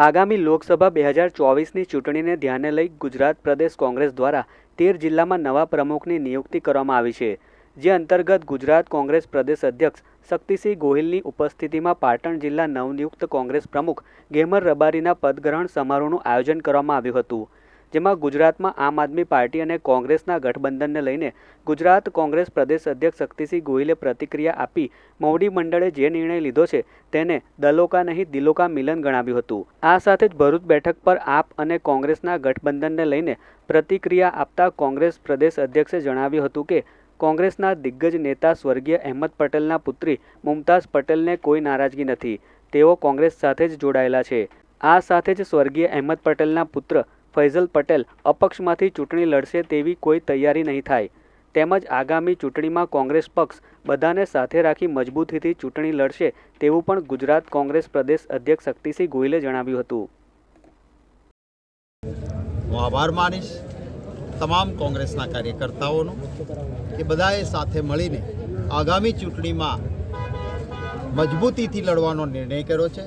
આગામી લોકસભા બે હજાર ચોવીસની ચૂંટણીને ધ્યાને લઈ ગુજરાત પ્રદેશ કોંગ્રેસ દ્વારા તેર જિલ્લામાં નવા પ્રમુખની નિયુક્તિ કરવામાં આવી છે, જે અંતર્ગત ગુજરાત કોંગ્રેસ પ્રદેશ અધ્યક્ષ શક્તિસિંહ ગોહિલની ઉપસ્થિતિમાં પાટણ જિલ્લા નવનિયુક્ત કોંગ્રેસ પ્રમુખ ગેમર રબારીના પદગ્રહણ સમારોહનું આયોજન કરવામાં આવ્યું હતું. જેમાં ગુજરાતમાં આમ આદમી પાર્ટી અને કોંગ્રેસના ગઠબંધનને લઈને ગુજરાત કોંગ્રેસ પ્રદેશ અધ્યક્ષ શક્તિસિંહ ગોહિલે પ્રતિક્રિયા આપી મોવડી મંડળે જે નિર્ણય લીધો છે તેને દલોકા નહીં દિલોકા મિલન ગણાવ્યું હતું. આ સાથે જ ભરૂચ બેઠક પર આપ અને કોંગ્રેસના ગઠબંધનને લઈને પ્રતિક્રિયા આપતા કોંગ્રેસ પ્રદેશ અધ્યક્ષે જણાવ્યું હતું કે કોંગ્રેસના દિગ્ગજ નેતા સ્વર્ગીય અહેમદ પટેલના પુત્રી મુમતાઝ પટેલને કોઈ નારાજગી નથી. તેઓ કોંગ્રેસ સાથે જ જોડાયેલા છે. આ સાથે જ સ્વર્ગીય અહેમદ પટેલના પુત્ર ફૈઝલ પટેલ અપક્ષમાંથી ચૂંટણી લડશે તેવી કોઈ તૈયારી નહીં થાય. તેમજ આગામી ચૂંટણીમાં કોંગ્રેસ પક્ષ બધાને સાથે રાખી મજબૂતીથી ચૂંટણી લડશે તેવું પણ ગુજરાત કોંગ્રેસ પ્રદેશ અધ્યક્ષ શક્તિસિંહ ગોહિલે જણાવ્યું હતું. હું આભાર માનીશ તમામ કોંગ્રેસના કાર્યકર્તાઓનો કે બધાએ સાથે મળીને આગામી ચૂંટણીમાં મજબૂતીથી લડવાનો નિર્ણય કર્યો છે.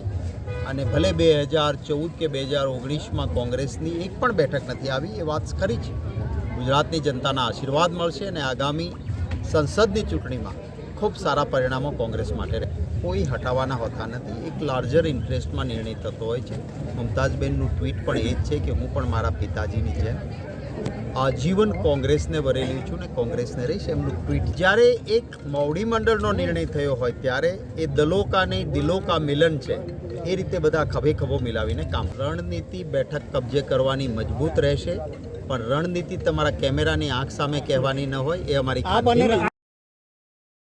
અને ભલે બે હજાર ચૌદ કે બે હજાર ઓગણીસમાં કોંગ્રેસની એક પણ બેઠક નથી આવી, એ વાત ખરી છે. ગુજરાતની જનતાના આશીર્વાદ મળશે અને આગામી સંસદની ચૂંટણીમાં ખૂબ સારા પરિણામો કોંગ્રેસ માટે રહે. કોઈ હટાવવાના હોતા નથી. એક લાર્જર ઇન્ટરેસ્ટમાં નિર્ણય થતો હોય છે. મમતાજબેનનું ટ્વીટ પણ એ જ છે કે હું પણ મારા પિતાજીની જેમ આજીવન કોંગ્રેસને વરેલી છું ને કોંગ્રેસને રહીશ. એમનું ટ્વીટ જ્યારે એક મોવડી મંડળનો નિર્ણય થયો હોય ત્યારે એ દલોકા નહીં દિલોકા મિલન છે. એ રીતે બધા ખભે ખભો મિલાવીને કામ. રણનીતિ બેઠક કબજે કરવાની મજબૂત રહેશે પણ રણનીતિ તમારા કેમેરાની આંખ સામે કહેવાની ન હોય એ અમારી